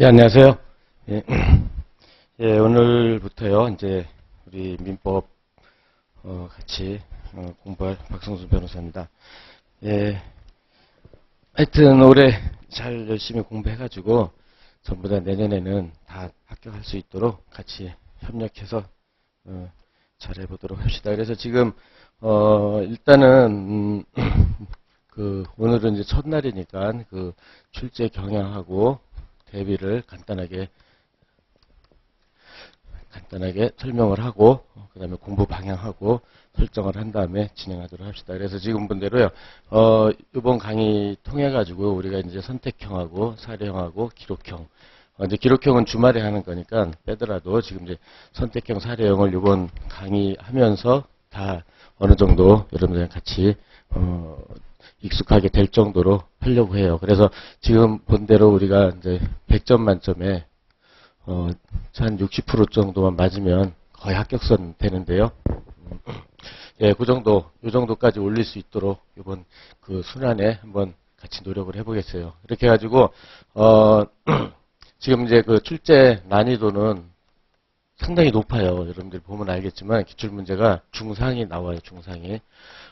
예, 안녕하세요. 예, 예, 오늘부터요, 이제, 우리 민법, 어, 같이, 어, 공부할 박성수 변호사입니다. 예, 하여튼 올해 잘 열심히 공부해가지고, 전부 다 내년에는 다 합격할 수 있도록 같이 협력해서, 어, 잘 해보도록 합시다. 그래서 지금, 어, 일단은, 음, 그, 오늘은 이제 첫날이니까, 그, 출제 경향하고, 대비를 간단하게 간단하게 설명을 하고 그 다음에 공부 방향하고 설정을 한 다음에 진행하도록 합시다. 그래서 지금 분대로요. 어, 이번 강의 통해 가지고 우리가 이제 선택형하고 사례형하고 기록형 어, 이제 기록형은 주말에 하는 거니까 빼더라도 지금 이제 선택형 사례형을 이번 강의 하면서 다 어느 정도 여러분들이랑 같이 어, 익숙하게 될 정도로 하려고 해요. 그래서 지금 본 대로 우리가 이제 100점 만점에 어, 한 60% 정도만 맞으면 거의 합격선 되는데요. 음, 예, 그 정도, 요 정도까지 올릴 수 있도록 이번 그 순환에 한번 같이 노력을 해보겠어요. 이렇게 해가지고 어, 지금 이제 그 출제 난이도는 상당히 높아요. 여러분들 보면 알겠지만 기출 문제가 중상이 나와요. 중상이.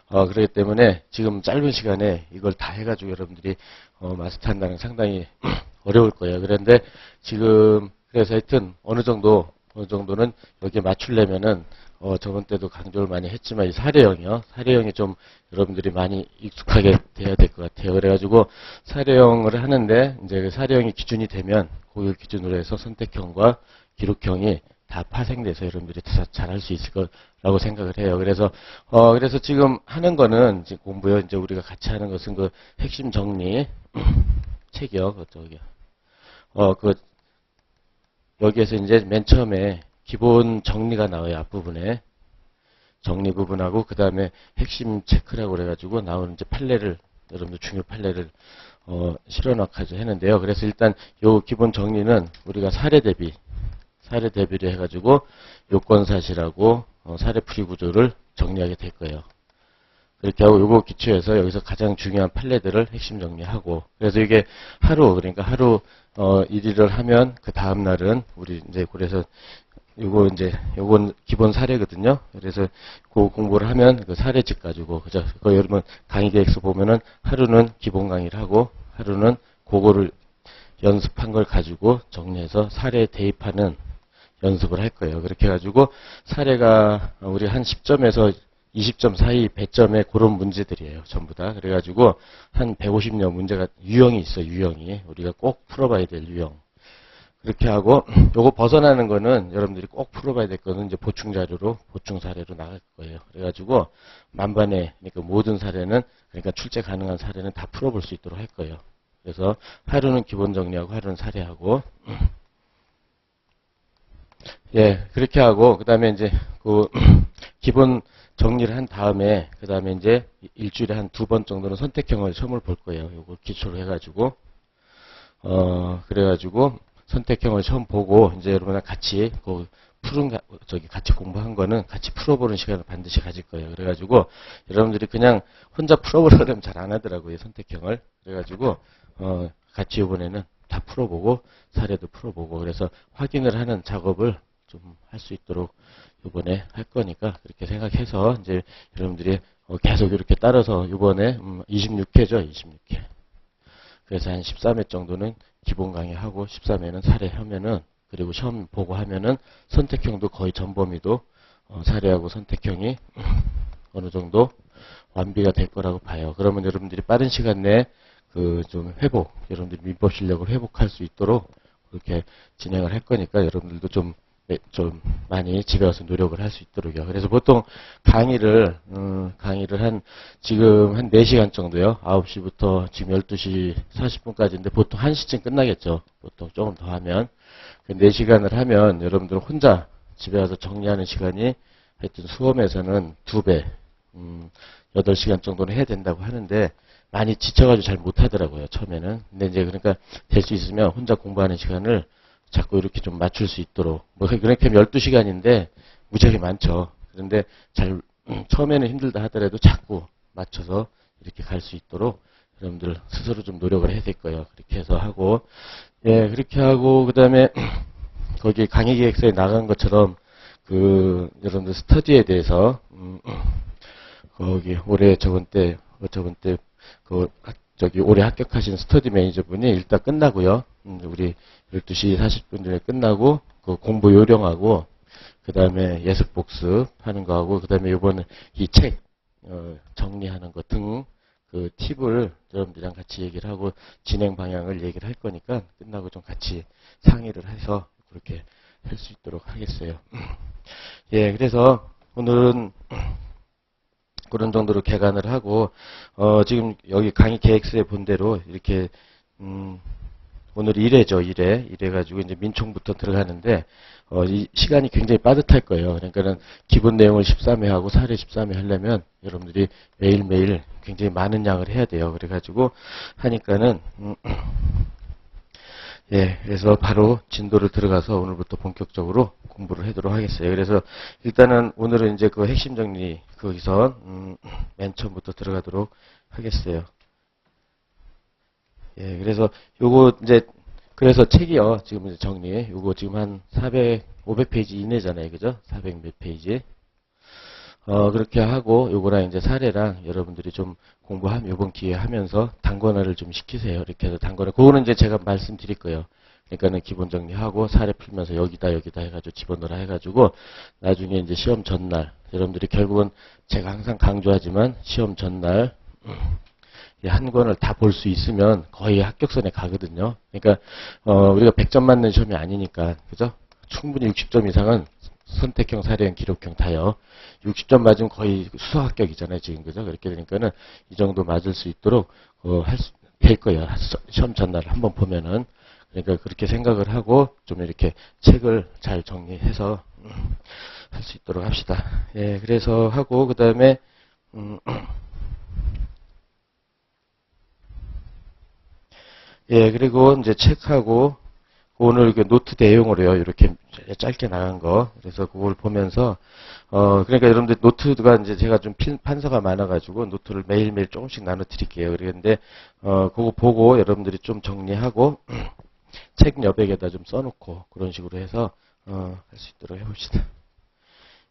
어, 그렇기 때문에 지금 짧은 시간에 이걸 다 해가지고 여러분들이 어, 마스터한다는 상당히 어려울 거예요. 그런데 지금 그래서 하여튼 어느 정도 어느 정도는 여기에 맞추려면은 어, 저번 때도 강조를 많이 했지만 이 사례형이요. 사례형이 좀 여러분들이 많이 익숙하게 돼야 될 것 같아요. 그래가지고 사례형을 하는데 이제 그 사례형이 기준이 되면 그걸 기준으로 해서 선택형과 기록형이 다 파생돼서 여러분들이 잘할 수 있을 거라고 생각을 해요. 그래서 어 그래서 지금 하는 거는 이제 공부요. 이제 우리가 같이 하는 것은 그 핵심 정리 책이요. 그쪽이요. 어그 여기에서 이제 맨 처음에 기본 정리가 나와요. 앞부분에 정리 부분하고 그 다음에 핵심 체크라고 그래가지고 나오는 이제 판례를 여러분들 중요 판례를 어 실어넣기도 했는데요. 그래서 일단 요 기본 정리는 우리가 사례 대비 사례 대비를 해가지고 요건사실하고 어, 사례풀이 구조를 정리하게 될 거예요. 그렇게 하고 요거 기초해서 여기서 가장 중요한 판례들을 핵심 정리하고 그래서 이게 하루 그러니까 하루 어, 1일을 하면 그 다음 날은 우리 이제 그래서 요거 이제 요건 기본 사례거든요. 그래서 그 공부를 하면 그 사례집 가지고 그죠? 그 여러분 강의 계획서 보면은 하루는 기본 강의를 하고 하루는 그거를 연습한 걸 가지고 정리해서 사례에 대입하는 연습을 할 거예요. 그렇게 해가지고 사례가 우리 한 10점에서 20점 사이 100점의 그런 문제들이에요. 전부 다. 그래가지고 한 150여 문제가 유형이 있어 요 유형이. 우리가 꼭 풀어봐야 될 유형. 그렇게 하고 요거 벗어나는 거는 여러분들이 꼭 풀어봐야 될 거는 이제 보충 자료로 보충 사례로 나갈 거예요. 그래가지고 만반에 그러니까 모든 사례는 그러니까 출제 가능한 사례는 다 풀어볼 수 있도록 할 거예요. 그래서 하루는 기본 정리하고 하루는 사례하고 예, 그렇게 하고, 그 다음에 이제, 그, 기본 정리를 한 다음에, 그 다음에 이제, 일주일에 한 두 번 정도는 선택형을 시험을 볼 거예요. 요거 기초로 해 가지고. 어, 그래 가지고, 선택형을 시험 보고, 이제 여러분랑 같이, 그, 푸른, 저기, 같이 공부한 거는 같이 풀어보는 시간을 반드시 가질 거예요. 그래가지고, 여러분들이 그냥 혼자 풀어보려고 하면 잘 안 하더라고요. 선택형을. 그래가지고, 어, 같이 이번에는 다 풀어보고, 사례도 풀어보고, 그래서 확인을 하는 작업을 좀 할 수 있도록 이번에 할 거니까 그렇게 생각해서 이제 여러분들이 어, 계속 이렇게 따라서 이번에 26회죠. 26회. 그래서 한 13회 정도는 기본 강의하고 13회는 사례 하면은 그리고 시험 보고 하면은 선택형도 거의 전 범위도 어, 사례하고 선택형이 어느 정도 완비가 될 거라고 봐요. 그러면 여러분들이 빠른 시간 내에 그 좀 회복, 여러분들이 민법 실력을 회복할 수 있도록 그렇게 진행을 할 거니까 여러분들도 좀 네, 좀 많이 집에 와서 노력을 할 수 있도록요. 그래서 보통 강의를 음, 강의를 한 지금 한 4시간 정도요. 9시부터 지금 12시 40분까지인데 보통 1시쯤 끝나겠죠. 보통 조금 더 하면 그 4시간을 하면 여러분들 혼자 집에 와서 정리하는 시간이 하여튼 수험에서는 2배 음, 8시간 정도는 해야 된다고 하는데 많이 지쳐가지고 잘 못하더라고요. 처음에는. 근데 이제 그러니까 될 수 있으면 혼자 공부하는 시간을 자꾸 이렇게 좀 맞출 수 있도록. 뭐, 그렇게 하면 12시간인데, 무지하게 많죠. 그런데 잘, 음, 처음에는 힘들다 하더라도 자꾸 맞춰서 이렇게 갈 수 있도록 여러분들 스스로 좀 노력을 해야 될 거예요. 그렇게 해서 하고, 예, 그렇게 하고, 그 다음에, 거기 강의 계획서에 나간 것처럼, 그, 여러분들 스터디에 대해서, 음, 거기 올해 저번 때, 어, 저번 때, 그, 학- 저기 올해 합격하신 스터디 매니저분이 일단 끝나고요. 음, 우리 12시 40분 전에 끝나고, 그 공부 요령하고, 그 다음에 예습 복습 하는 거하고, 그 다음에 요번에 이 책, 어, 정리하는 거 등, 그 팁을 여러분들이랑 같이 얘기를 하고 진행 방향을 얘기를 할 거니까 끝나고 좀 같이 상의를 해서 그렇게 할 수 있도록 하겠어요. 예, 그래서 오늘은 그런 정도로 개관을 하고 어, 지금 여기 강의 계획서에 본 대로 이렇게 음, 오늘 1회죠, 1회. 1회 가지고 이제 민총부터 들어가는데 어, 이 시간이 굉장히 빠듯할 거예요. 그러니까는 기본 내용을 13회 하고 사례 13회 하려면 여러분들이 매일매일 굉장히 많은 양을 해야 돼요. 그래 가지고 하니까는 음, 예, 그래서 바로 진도를 들어가서 오늘부터 본격적으로 공부를 하도록 하겠어요. 그래서 일단은 오늘은 이제 그 핵심 정리 거기서 음, 맨 처음부터 들어가도록 하겠어요. 예, 그래서 요거 이제 그래서 책이요. 지금 이제 정리. 요거 지금 한 400, 500페이지 이내잖아요. 그죠? 400 몇 페이지. 어, 그렇게 하고 요거랑 이제 사례랑 여러분들이 좀 공부하면 요번 기회에 하면서 단권화를 좀 시키세요. 이렇게 해서 단권화. 그거는 이제 제가 말씀드릴 거예요. 그러니까는 기본 정리하고 사례 풀면서 여기다 여기다 해가지고 집어넣으라 해가지고 나중에 이제 시험 전날 여러분들이 결국은 제가 항상 강조하지만 시험 전날 이한 권을 다 볼 수 있으면 거의 합격선에 가거든요. 그러니까 어, 우리가 100점 맞는 시험이 아니니까 그죠? 충분히 60점 이상은 선택형, 사례형, 기록형 다요. 60점 맞으면 거의 수학 합격이잖아요, 지금 그죠? 그렇게 되니까는 이 정도 맞을 수 있도록 어, 할 수, 될 거예요. 서- 시험 전날 한번 보면은 그러니까 그렇게 생각을 하고 좀 이렇게 책을 잘 정리해서 음, 할수 있도록 합시다. 예, 그래서 하고 그 다음에 음, 예, 그리고 이제 책하고 오늘 그 노트 대용으로요. 이렇게 짧게 나간 거. 그래서 그걸 보면서 어 그러니까 여러분들 노트가 이제 제가 좀 핀- 판서가 많아 가지고 노트를 매일매일 조금씩 나눠 드릴게요. 그런데 어 그거 보고 여러분들이 좀 정리하고 책 여백에다 좀 써놓고 그런 식으로 해서 어 할 수 있도록 해 봅시다.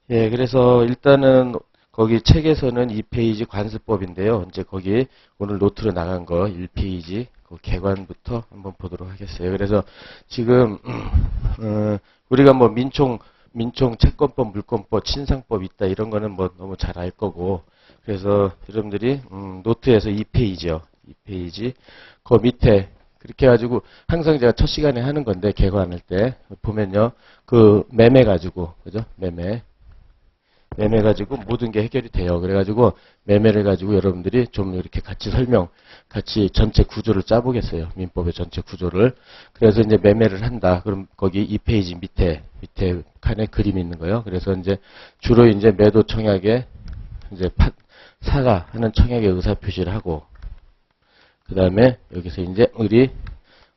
예, 그래서 일단은 거기 책에서는 2페이지 관습법인데요. 이제 거기 오늘 노트로 나간 거 1페이지 그 개관부터 한번 보도록 하겠어요. 그래서 지금 어, 우리가 뭐 민총 민총 채권법, 물권법, 친상법 있다 이런 거는 뭐 너무 잘 알 거고 그래서 여러분들이 음, 노트에서 2페이지요. 2페이지 그 밑에 그렇게 해가지고 항상 제가 첫 시간에 하는 건데 개관할 때 보면요 그 매매 가지고 그죠 매매 매매 가지고 모든 게 해결이 돼요. 그래가지고 매매를 가지고 여러분들이 좀 이렇게 같이 설명, 같이 전체 구조를 짜보겠어요. 민법의 전체 구조를. 그래서 이제 매매를 한다. 그럼 거기 2페이지 밑에, 밑에 칸에 그림이 있는 거예요. 그래서 이제 주로 이제 매도 청약에 이제 파, 사가 하는 청약의 의사 표시를 하고, 그 다음에 여기서 이제 우리,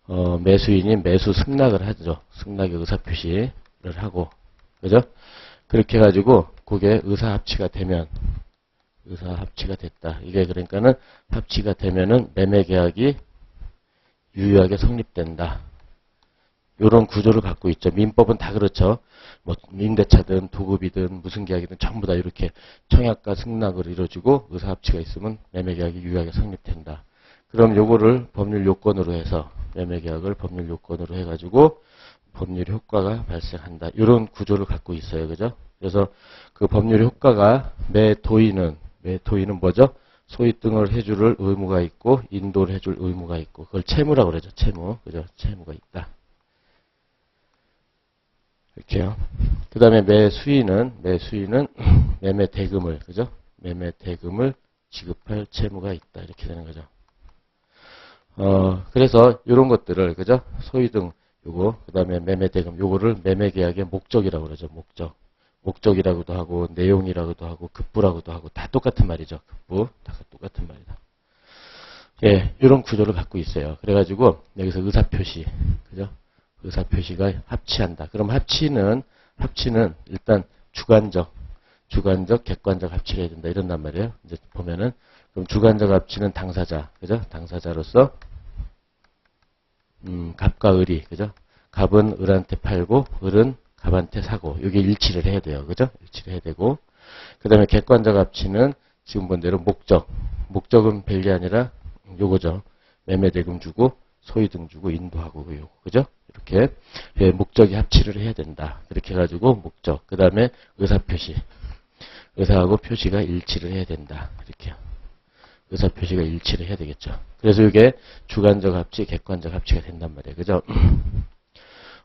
어, 매수인이 매수 승낙을 하죠. 승낙의 의사 표시를 하고, 그죠? 그렇게 해가지고 그게 의사 합치가 되면 의사 합치가 됐다. 이게 그러니까는 합치가 되면은 매매 계약이 유효하게 성립된다. 이런 구조를 갖고 있죠. 민법은 다 그렇죠. 뭐 임대차든 도급이든 무슨 계약이든 전부 다 이렇게 청약과 승낙을 이루어주고 의사 합치가 있으면 매매 계약이 유효하게 성립된다. 그럼 요거를 법률 요건으로 해서 매매 계약을 법률 요건으로 해가지고 법률 효과가 발생한다. 이런 구조를 갖고 있어요. 그죠? 그래서 그 법률 효과가 매 도인은 매 도인은 뭐죠? 소위 등을 해줄 의무가 있고 인도를 해줄 의무가 있고 그걸 채무라고 그러죠. 채무. 그죠? 채무가 있다. 이렇게요. 그 다음에 매 수인은 매 수인은 매매 대금을 그죠? 매매 대금을 지급할 채무가 있다. 이렇게 되는 거죠. 어, 그래서 이런 것들을 그죠? 소위 등 요거 그다음에 매매 대금 요거를 매매 계약의 목적이라고 그러죠. 목적. 목적이라고도 하고 내용이라고도 하고 급부라고도 하고 다 똑같은 말이죠. 급부 다 똑같은 말이다. 예, 이런 구조를 갖고 있어요. 그래가지고 여기서 의사 표시, 그죠? 의사 표시가 합치한다. 그럼 합치는 합치는 일단 주관적, 주관적, 객관적 합치를 해야 된다. 이런단 말이에요. 이제 보면은 그럼 주관적 합치는 당사자, 그죠? 당사자로서 음, 갑과 을이, 그죠? 갑은 을한테 팔고 을은 갑한테 사고 이게 일치를 해야 돼요, 그죠? 일치를 해야 되고 그 다음에 객관적 합치는 지금 본 대로 목적, 목적은 별게 아니라 요거죠. 매매 대금 주고 소위 등 주고 인도하고 요거, 그죠? 이렇게 예, 목적이 합치를 해야 된다. 그렇게 해가지고 목적, 그 다음에 의사 표시, 의사하고 표시가 일치를 해야 된다. 이렇게요. 의사 표시가 일치를 해야 되겠죠. 그래서 이게 주관적 합치, 객관적 합치가 된단 말이에요. 그죠?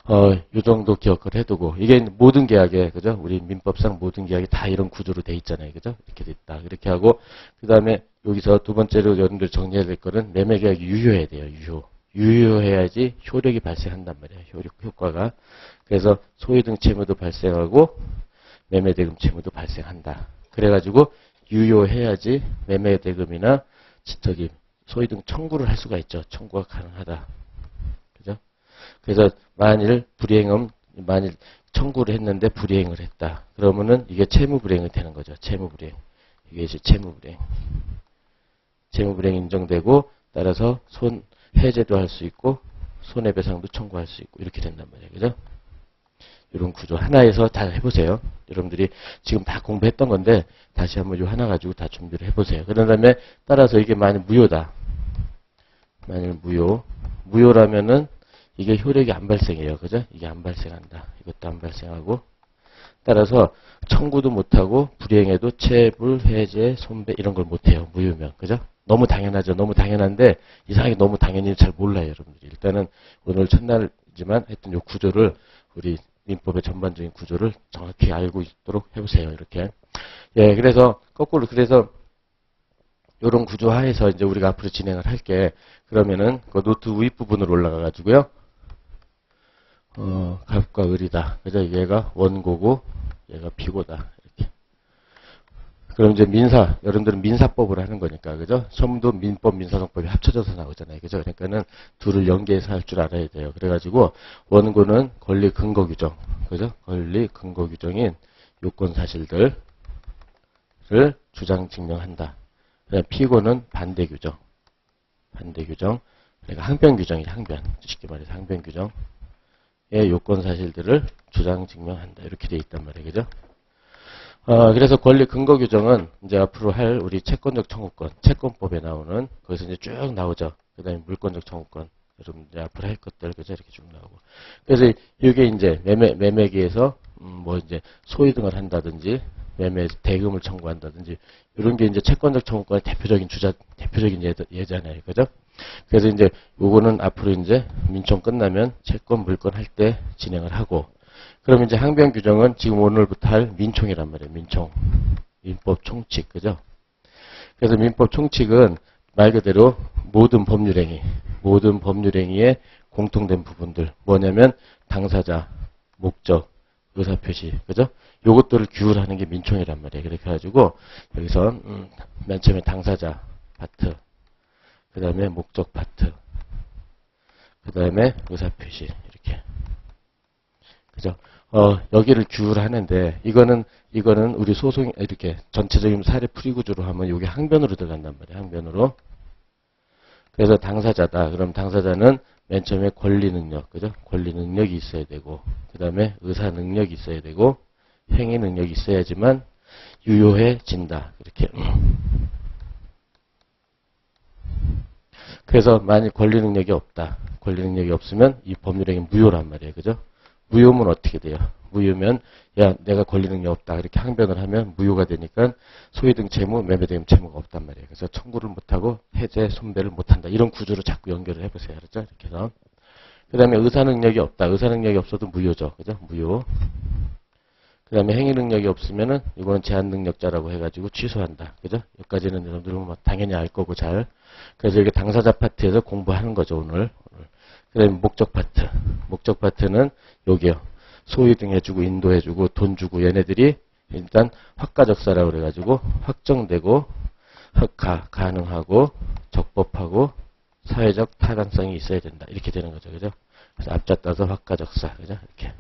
어, 요 정도 기억을 해두고, 이게 모든 계약에, 그죠? 우리 민법상 모든 계약이 다 이런 구조로 돼 있잖아요. 그죠? 이렇게 돼 있다. 이렇게 하고, 그 다음에 여기서 두 번째로 여러분들 정리해야 될 거는 매매 계약이 유효해야 돼요. 유효. 유효해야지 효력이 발생한단 말이에요. 효력, 효과가. 그래서 소유등 채무도 발생하고, 매매 대금 채무도 발생한다. 그래가지고, 유효해야지 매매 대금이나 저기 소유등 청구를 할 수가 있죠. 청구가 가능하다. 그래서 만일 불이행은 만일 청구를 했는데 불이행을 했다. 그러면은 이게 채무불이행이 되는 거죠. 채무불이행. 이게 이제 채무불이행. 채무불이행 인정되고 따라서 손 해제도 할 수 있고 손해배상도 청구할 수 있고 이렇게 된단 말이에요. 그죠? 이런 구조 하나에서 다 해보세요. 여러분들이 지금 다 공부했던 건데 다시 한번 이 하나 가지고 다 준비를 해보세요. 그런 다음에 따라서 이게 만약 무효다. 만일 무효. 무효라면은 이게 효력이 안 발생해요. 그죠? 이게 안 발생한다. 이것도 안 발생하고 따라서 청구도 못하고 불이행해도 체불, 해제, 손배 이런 걸 못해요. 무효면. 그죠? 너무 당연하죠. 너무 당연한데 이상하게 너무 당연히 잘 몰라요. 여러분들이. 일단은 오늘 첫날이지만 하여튼 이 구조를 우리 민법의 전반적인 구조를 정확히 알고 있도록 해보세요. 이렇게. 예, 그래서 거꾸로 그래서 이런 구조 하에서 이제 우리가 앞으로 진행을 할게. 그러면은 그 노트 윗 부분으로 올라가 가지고요. 어, 갑과 을이다. 그죠? 얘가 원고고 얘가 비고다. 이렇게. 그럼 이제 민사, 여러분들은 민사법을 하는 거니까, 그죠? 처음도 민법, 민사성법이 합쳐져서 나오잖아요. 그죠? 그러니까는 둘을 연계해서 할 줄 알아야 돼요. 그래가지고, 원고는 권리 근거 규정, 그죠? 권리 근거 규정인 요건 사실들을 주장 증명한다. 피고는 반대 규정, 반대 규정, 그러니까 항변 규정이 항변, 쉽게 말해서 항변 규정의 요건 사실들을 주장 증명한다. 이렇게 돼 있단 말이에요. 그죠? 어, 그래서 권리 근거 규정은 이제 앞으로 할 우리 채권적 청구권, 채권법에 나오는 거기서 이제 쭉 나오죠. 그 다음에 물권적 청구권, 여러분 이제 앞으로 할 것들 그죠 이렇게 쭉 나오고. 그래서 이게 이제 매매 매매기에서 음, 뭐 이제 소위 등을 한다든지 매매 대금을 청구한다든지 이런 게 이제 채권적 청구권의 대표적인 주자 대표적인 예, 예잖아요. 그죠? 그래서 이제 요거는 앞으로 이제 민청 끝나면 채권 물권 할때 진행을 하고 그럼 이제 항변 규정은 지금 오늘부터 할 민총이란 말이에요. 민총. 민법 총칙. 그죠? 그래서 민법 총칙은 말 그대로 모든 법률행위, 모든 법률행위의 공통된 부분들. 뭐냐면 당사자, 목적, 의사표시. 그죠? 요것들을 규율하는 게 민총이란 말이에요. 그렇게 해가지고 여기서 음, 맨 처음에 당사자 파트, 그 다음에 목적 파트, 그 다음에 의사표시 이렇게. 그죠? 어, 여기를 규율하는데 이거는 이거는 우리 소송 이렇게 전체적인 사례 풀이 구조로 하면 이게 항변으로 들어간단 말이에요. 항변으로. 그래서 당사자다. 그럼 당사자는 맨 처음에 권리 능력, 그죠? 권리 능력이 있어야 되고, 그 다음에 의사 능력이 있어야 되고, 행위 능력이 있어야지만 유효해진다. 이렇게. 그래서 만약 권리 능력이 없다. 권리 능력이 없으면 이 법률행위 무효란 말이에요. 그죠? 무효면 어떻게 돼요? 무효면 야 내가 권리 능력 없다 이렇게 항변을 하면 무효가 되니까 소유등 채무, 매매대금 채무가 없단 말이에요. 그래서 청구를 못하고 해제, 손배를 못한다. 이런 구조로 자꾸 연결을 해보세요. 그렇죠? 이렇게 해서 그 다음에 의사 능력이 없다. 의사 능력이 없어도 무효죠. 그죠? 무효. 그 다음에 행위 능력이 없으면은 이거는 제한 능력자라고 해가지고 취소한다. 그죠? 여기까지는 여러분들은 뭐 당연히 알 거고 잘. 그래서 이게 당사자 파트에서 공부하는 거죠 오늘. 그 다음에 목적 파트. 목적 파트는 여기요. 소위 등 해주고 인도해주고 돈 주고 얘네들이 일단 확가적사라고 그래가지고 확정되고 흑가 가능하고 적법하고 사회적 타당성이 있어야 된다. 이렇게 되는 거죠. 그죠? 그래서 앞자 따서 확가적사. 그죠? 이렇게.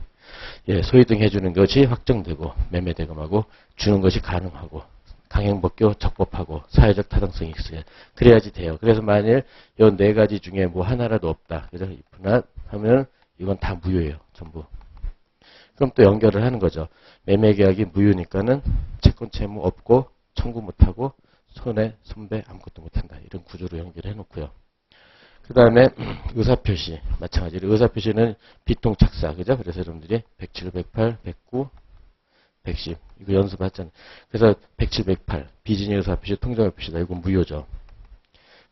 예, 소위 등 해주는 것이 확정되고 매매대금하고 주는 것이 가능하고 강행법규 적법하고 사회적 타당성이 있어야 그래야지 돼요. 그래서 만일 이 네 가지 중에 뭐 하나라도 없다. 그죠? 이프나 하면 이건 다 무효예요. 전부. 그럼 또 연결을 하는 거죠. 매매계약이 무효니까는 채권 채무 없고 청구 못하고 손해 손배 아무것도 못한다. 이런 구조로 연결해 놓고요. 그 다음에 의사표시 마찬가지로 의사표시는 비통 착사 그죠? 그래서 여러분들이 107, 108, 109, 110 이거 연습했잖아요. 그래서 107, 108 비진의 의사표시 통정의 표시다. 이건 무효죠.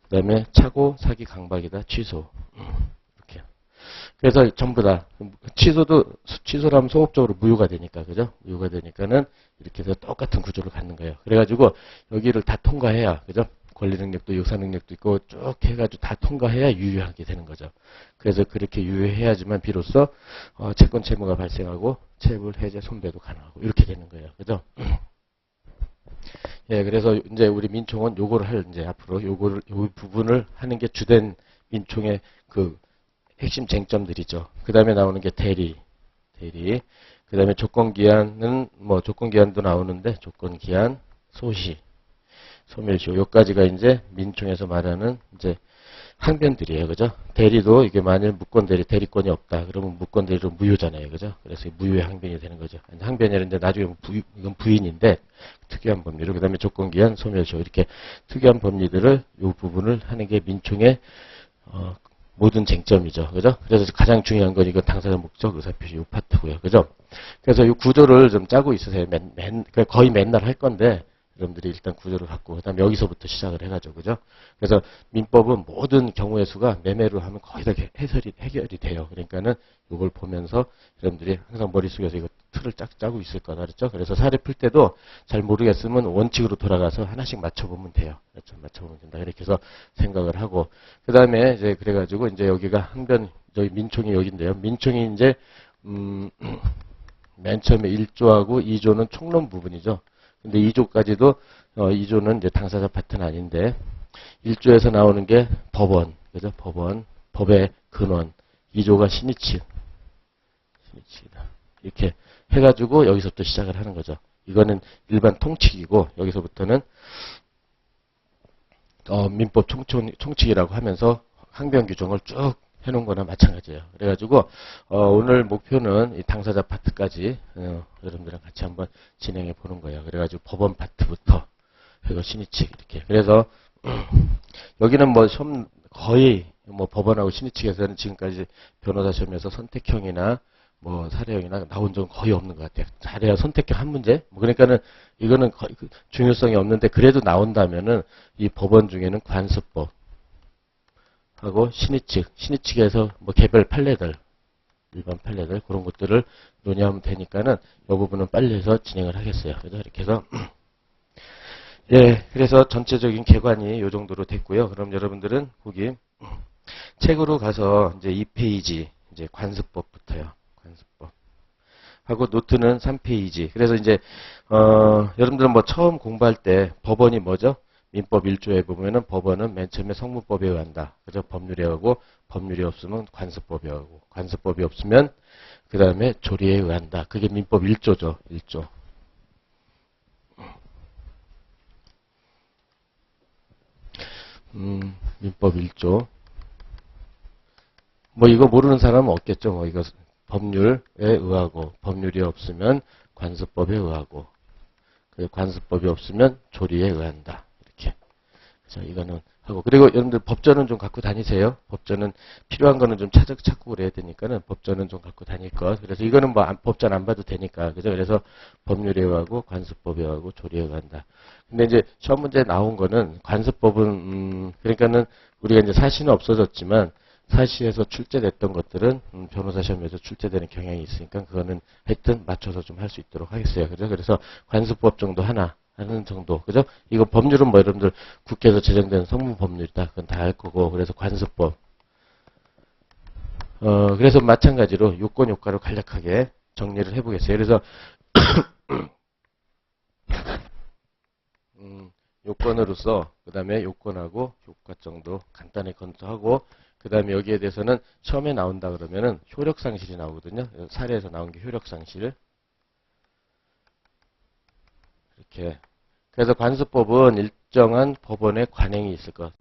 그 다음에 차고 사기 강박이다. 취소 이렇게. 그래서 전부 다 취소도 취소라면 소극적으로 무효가 되니까 그죠? 무효가 되니까는 이렇게 해서 똑같은 구조를 갖는 거예요. 그래가지고 여기를 다 통과해야 그죠? 권리 능력도 요사 능력도 있고 쭉 해가지고 다 통과해야 유효하게 되는 거죠. 그래서 그렇게 유효해야지만 비로소 어, 채권 채무가 발생하고 채불 해제 손배도 가능하고 이렇게 되는 거예요. 그죠? 예, 그래서 이제 우리 민총은 요거를 할 이제 앞으로 요거를 요 부분을 하는 게 주된 민총의 그 핵심 쟁점들이죠. 그 다음에 나오는 게 대리, 대리. 그 다음에 조건기한은 뭐 조건기한도 나오는데 조건기한, 소시, 소멸시효. 요까지가 이제 민총에서 말하는 이제 항변들이에요. 그죠? 대리도 이게 만일 무권 대리, 대리권이 없다. 그러면 무권 대리로 무효잖아요. 그죠? 그래서 무효의 항변이 되는 거죠. 항변이라는 데 나중에 부, 이건 부인인데 특이한 법리로 그다음에 조건 기한, 소멸시효 이렇게 특이한 법리들을 요 부분을 하는 게 민총의 어, 모든 쟁점이죠. 그죠? 그래서 가장 중요한 건 이건 당사자 목적 의사표시 요 파트고요. 그죠? 그래서 이 구조를 좀 짜고 있으세요. 맨, 맨, 거의 맨날 할 건데 여러분들이 일단 구조를 갖고 그다음 에 여기서부터 시작을 해가지고 그죠? 그래서 민법은 모든 경우의 수가 매매로 하면 거의 다 해설이 해결이 돼요. 그러니까는 이걸 보면서 여러분들이 항상 머릿속에서 이거 틀을 짝 짜고 있을 거다 그랬죠? 그래서 사례 풀 때도 잘 모르겠으면 원칙으로 돌아가서 하나씩 맞춰보면 돼요. 그렇죠? 맞춰보면 된다. 이렇게 해서 생각을 하고 그 다음에 이제 그래가지고 이제 여기가 항변 저희 민총이 여기인데요. 민총이 이제 음, 맨 처음에 1조하고 2조는 총론 부분이죠. 근데 2조까지도 어 2조는 이제 당사자 파트는 아닌데 1조에서 나오는 게 법원, 그죠? 법원, 법의 근원. 2조가 신의칙. 신의칙이다. 이렇게 해가지고 여기서부터 시작을 하는 거죠. 이거는 일반 통칙이고 여기서부터는 어 민법 총칙이라고 하면서 항변 규정을 쭉 해놓은 거나 마찬가지예요. 그래가지고 어, 오늘 목표는 이 당사자 파트까지 어, 여러분들이랑 같이 한번 진행해 보는 거예요. 그래가지고 법원 파트부터 그리고 신의칙 이렇게 그래서 여기는 뭐 시험 거의 뭐 법원하고 신의칙에서는 지금까지 변호사 시험에서 선택형이나 뭐 사례형이나 나온 적은 거의 없는 것 같아요. 잘해야 선택형 한 문제. 뭐 그러니까는 이거는 그 중요성이 없는데 그래도 나온다면은 이 법원 중에는 관습법 하고 신의칙, 신의칙에서 뭐 개별 판례들, 일반 판례들 그런 것들을 논의하면 되니까는 이 부분은 빨리 해서 진행을 하겠어요. 그래서 이렇게 해서 예, 그래서 전체적인 개관이 이 정도로 됐고요. 그럼 여러분들은 거기 책으로 가서 이제 2페이지 이제 관습법부터요. 관습법. 하고 노트는 3페이지. 그래서 이제 어, 여러분들은 뭐 처음 공부할 때 법원이 뭐죠? 민법 1조에 보면은 법원은 맨 처음에 성문법에 의한다. 그죠? 법률에 의하고 법률이 없으면 관습법에 의하고 관습법이 없으면 그 다음에 조리에 의한다. 그게 민법 1조죠. 1조. 음, 민법 1조. 뭐 이거 모르는 사람은 없겠죠. 뭐 이거 법률에 의하고 법률이 없으면 관습법에 의하고 그 관습법이 없으면 조리에 의한다. 자, 이거는 하고 그리고 여러분들 법전은 좀 갖고 다니세요. 법전은 필요한 거는 좀 찾아 찾고 그래야 되니까는 법전은 좀 갖고 다닐 것. 그래서 이거는 뭐 안, 법전 안 봐도 되니까 그죠? 그래서 법률에 의하고 관습법에 의하고 조리에 의한다. 근데 이제 시험 문제 나온 거는 관습법은 음, 그러니까는 우리가 이제 사실은 없어졌지만 사시에서 출제됐던 것들은 음, 변호사 시험에서 출제되는 경향이 있으니까 그거는 하여튼 맞춰서 좀 할 수 있도록 하겠어요. 그죠? 그래서 관습법 정도 하나 하는 정도. 그죠? 이거 법률은 뭐 여러분들 국회에서 제정된 성문 법률이다. 그건 다할 거고. 그래서 관습법. 어, 그래서 마찬가지로 요건 효과를 간략하게 정리를 해보겠어요. 그래서 음, 요건으로서 그 다음에 요건하고 효과 정도 간단히 검토하고 그 다음에 여기에 대해서는 처음에 나온다 그러면은 효력상실이 나오거든요. 사례에서 나온 게 효력상실. 이렇게 그래서 관수법은 일정한 법원의 관행이 있을 것.